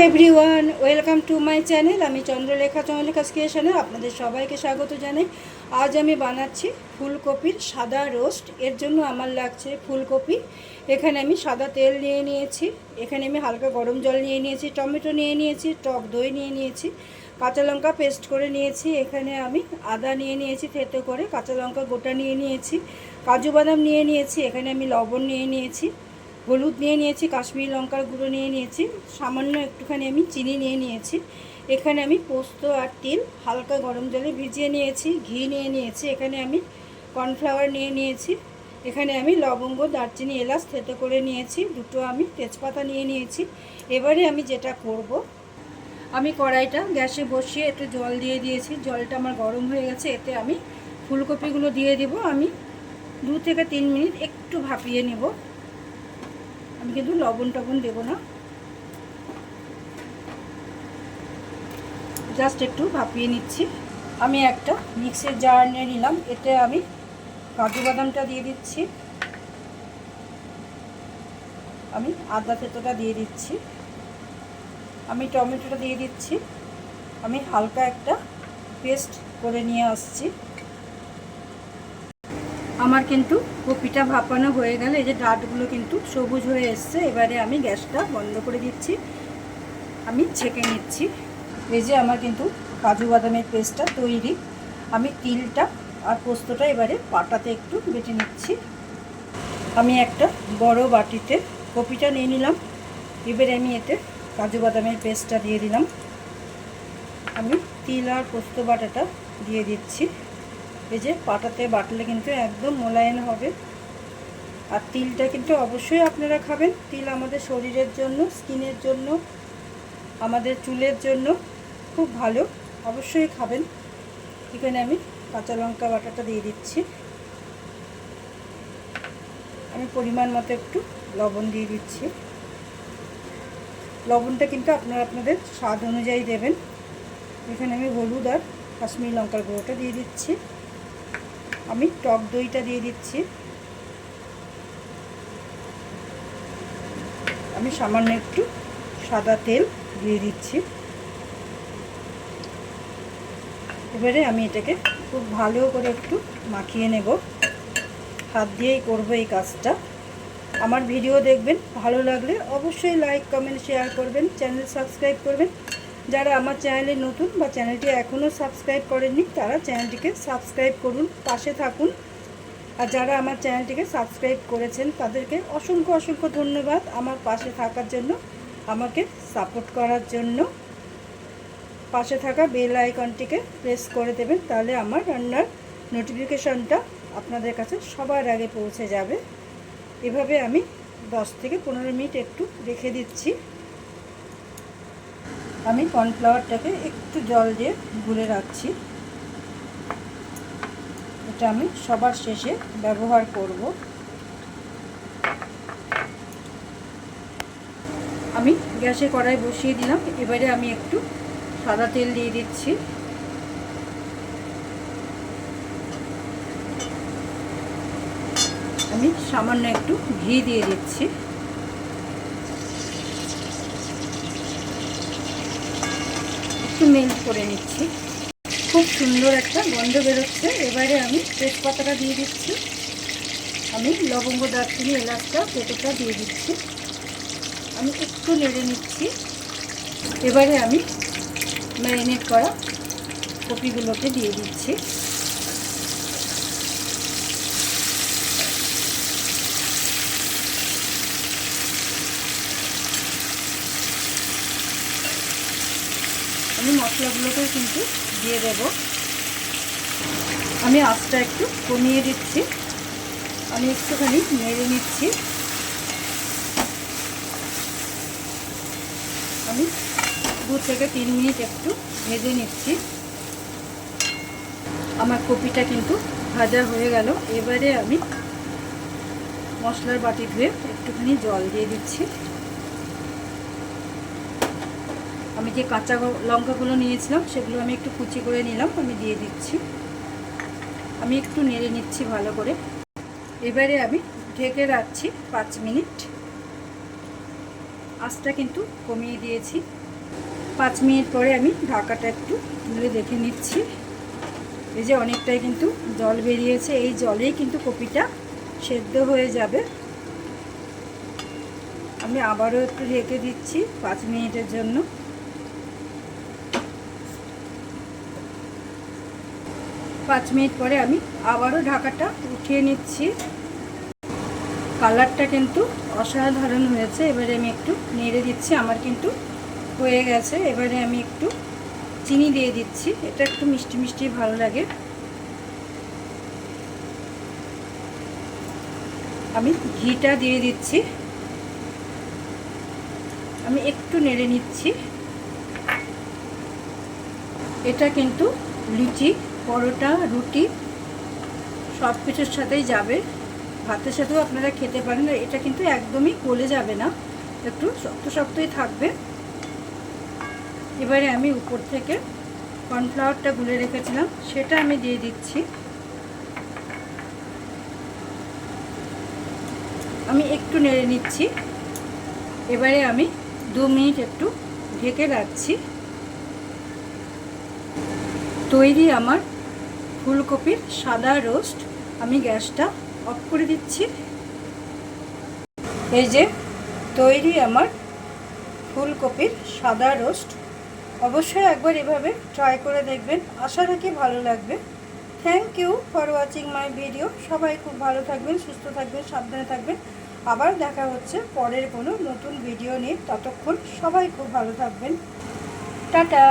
Everyone welcome to my channel আমি চন্দ্রলেখা চন্দ্রলেখা ক্রিয়েশনে আপনাদের সবাইকে স্বাগত জানাই। আজ আমি বানাচ্ছি ফুলকপির সাদা রোস্ট। এর জন্য আমার লাগছে ফুলকপি। এখানে আমি সাদা তেল নিয়ে নিয়েছি। এখানে আমি হালকা গরম জল নিয়ে নিয়েছি, টমেটো নিয়ে নিয়েছি, টক দই নিয়ে নিয়েছি, কাঁচা লঙ্কা পেস্ট করে নিয়েছি। এখানে আমি আদা নিয়ে নিয়েছি থেতো করে, কাঁচা লঙ্কা গোটা নিয়ে নিয়েছি, কাজু বাদাম নিয়ে নিয়েছি, এখানে আমি লবণ নিয়ে নিয়েছি। হলুদ নিয়ে নিয়েছি, কাশ্মীরি লঙ্কার গুঁড়ো নিয়ে নিয়েছি, সামান্য একটুখানি আমি চিনি নিয়ে নিয়েছি। এখানে আমি পোস্ত আর তিল, হালকা গরম জলে ভিজিয়ে নিয়েছি, ঘি নিয়ে নিয়েছি, এখানে আমি কর্নফ্লাওয়ার নিয়ে নিয়েছি, এখানে আমি লবঙ্গ, দারচিনি, এলাচ থেতো করে নিয়েছি, দুটো আমি তেজপাতা নিয়ে নিয়েছি। এবারে আমি যেটা করব, আমি কড়াইটা গ্যাসে বসিয়ে একটু জল দিয়ে দিয়েছি, জলটা আমার গরম হয়ে গেছে, এতে আমি ফুলকপিগুলো দিয়ে দিব, আমি দু থেকে তিন মিনিট একটু ভাপিয়ে নেব। আমি কিন্তু লবণ টবণ দেবো না। জাস্ট একটু ভাপিয়ে নিচ্ছি। আমি একটা মিক্সের জার নিয়ে নিলাম, এতে আমি কাজু বাদামটা দিয়ে দিচ্ছি। আমি আদা থেতোটা দিয়ে দিচ্ছি। আমি টমেটোটা দিয়ে দিচ্ছি। আমি হালকা একটা পেস্ট করে নিয়ে আসছি। আমার কিন্তু কপিটা ভাপানো হয়ে গেল, এই যে ডাটগুলো কিন্তু সবুজ হয়ে এসছে। এবারে আমি গ্যাসটা বন্ধ করে দিচ্ছি। আমি ছেঁকে নিচ্ছি। এই যে আমার কিন্তু কাজু বাদামের পেস্টটা তৈরি। আমি তিলটা আর পোস্তটা এবারে পাটাতে একটু বেটে নিচ্ছি। আমি একটা বড় বাটিতে কপিটা নিয়ে নিলাম। এবারে আমি এতে কাজু বাদামের পেস্টটা দিয়ে দিলাম। আমি তিল আর পোস্ত বাটাটা দিয়ে দিচ্ছি। এই যে পাটাতে বাটলে কিন্তু একদম মোলায়েম হবে। আর তিলটা কিন্তু অবশ্যই আপনারা খাবেন। তিল আমাদের শরীরের জন্য, স্কিনের জন্য, আমাদের চুলের জন্য খুব ভালো। অবশ্যই খাবেন। এখানে আমি কাঁচা লঙ্কা বাটাটা দিয়ে দিচ্ছি। আমি পরিমাণ মতো একটু লবণ দিয়ে দিচ্ছি। লবণটা কিন্তু আপনারা আপনাদের স্বাদ অনুযায়ী দেবেন। এখানে আমি হলুদ আর কাশ্মীরি লঙ্কার গুঁড়োটা দিয়ে দিচ্ছি। আমি টক দইটা দিয়ে দিচ্ছি। আমি সামান্য একটু সাদা তেল দিয়ে দিচ্ছি। এবারে আমি এটাকে খুব ভালো করে একটু মাখিয়ে নেব। হাত দিয়েই করব এই কাজটা। আমার ভিডিও দেখবেন, ভালো লাগলে অবশ্যই লাইক, কমেন্ট, শেয়ার করবেন, চ্যানেল সাবস্ক্রাইব করবেন। যারা আমার চ্যানেলে নতুন বা চ্যানেলটি এখনও সাবস্ক্রাইব করেননি, তারা চ্যানেলটিকে সাবস্ক্রাইব করুন, পাশে থাকুন। আর যারা আমার চ্যানেলটিকে সাবস্ক্রাইব করেছেন, তাদেরকে অসংখ্য অসংখ্য ধন্যবাদ আমার পাশে থাকার জন্য, আমাকে সাপোর্ট করার জন্য। পাশে থাকা বেল আইকনটিকে প্রেস করে দেবেন, তাহলে আমার রান্নার নোটিফিকেশনটা আপনাদের কাছে সবার আগে পৌঁছে যাবে। এভাবে আমি 10 থেকে পনেরো মিনিট একটু রেখে দিচ্ছি। আমি কর্নফ্লাওয়ারটাকে একটু জল দিয়ে গুলে রাখছি। এটা আমি সবার শেষে ব্যবহার করব। আমি গ্যাসে কড়াই বসিয়ে দিলাম। এবারে আমি একটু সাদা তেল দিয়ে দিচ্ছি। আমি সামান্য একটু ঘি দিয়ে দিচ্ছি। একটু মেল্ট করে নিচ্ছি। খুব সুন্দর একটা গন্ধ বেরোচ্ছে। এবারে আমি তেজপাতাটা দিয়ে দিচ্ছি। আমি লবঙ্গ দারচিনি, এলাচটা পেটোটা দিয়ে দিচ্ছি। আমি একটু নেড়ে নিচ্ছি। এবারে আমি ম্যারিনেট করা কপিগুলোকে দিয়ে দিচ্ছি। আমি মশলাগুলোকেও কিন্তু দিয়ে দেব। আমি আঁচটা একটু কমিয়ে দিচ্ছি। আমি একটুখানি নেড়ে নিচ্ছি। আমি দু থেকে তিন মিনিট একটু ভেজে নিচ্ছি। আমার কপিটা কিন্তু ভাজা হয়ে গেল। এবারে আমি মশলার বাটি ধুয়ে একটুখানি জল দিয়ে দিচ্ছি। আমি যে কাঁচা লঙ্কাগুলো নিয়েছিলাম, সেগুলো আমি একটু কুচি করে নিলাম, আমি দিয়ে দিচ্ছি। আমি একটু নেড়ে নিচ্ছি ভালো করে। এবারে আমি ঢেকে রাখছি পাঁচ মিনিট। আঁচটা কিন্তু কমিয়ে দিয়েছি। পাঁচ মিনিট পরে আমি ঢাকাটা একটু তুলে দেখে নিচ্ছি। এই যে অনেকটাই কিন্তু জল বেরিয়েছে, এই জলেই কিন্তু কপিটা সেদ্ধ হয়ে যাবে। আমি আবারও একটু রেখে দিচ্ছি পাঁচ মিনিটের জন্য। পাঁচ মিনিট পরে আমি আবারও ঢাকাটা উঠিয়ে নিচ্ছি। কালারটা কিন্তু অসাধারণ হয়েছে। এবারে আমি একটু নেড়ে দিচ্ছি। আমার কিন্তু হয়ে গেছে। এবারে আমি একটু চিনি দিয়ে দিচ্ছি। এটা একটু মিষ্টি মিষ্টি ভালো লাগে। আমি ঘিটা দিয়ে দিচ্ছি। আমি একটু নেড়ে নিচ্ছি। এটা কিন্তু লুচি। পরোটা, রুটি, সব কিছুর সাথেই যাবে। ভাতের সাথেও আপনারা খেতে পারেন এটা কিন্তু একদমই গলে যাবে না। একটু শক্ত শক্তই থাকবে। এবারে আমি উপর থেকে কর্নফ্লাওয়ারটা গুলে রেখেছিলাম, সেটা আমি দিয়ে দিচ্ছি। আমি একটু নেড়ে নিচ্ছি। এবারে আমি দু মিনিট একটু ঢেকে রাখছি। তৈরি আমার ফুলকপির সাদা রোস্ট। আমি গ্যাসটা অফ করে দিচ্ছি। এই যে, তৈরি আমার ফুলকপির সাদা রোস্ট। অবশ্যই একবার এভাবে ট্রাই করে দেখবেন। আশা রাখি ভালো লাগবে। Thank you for watching my video সবাই খুব ভালো থাকবেন, সুস্থ থাকবেন, সাবধানে থাকবেন। আবার দেখা হচ্ছে পরের কোনো নতুন ভিডিও নিয়ে। ততক্ষণ সবাই খুব ভালো থাকবেন। টাটা!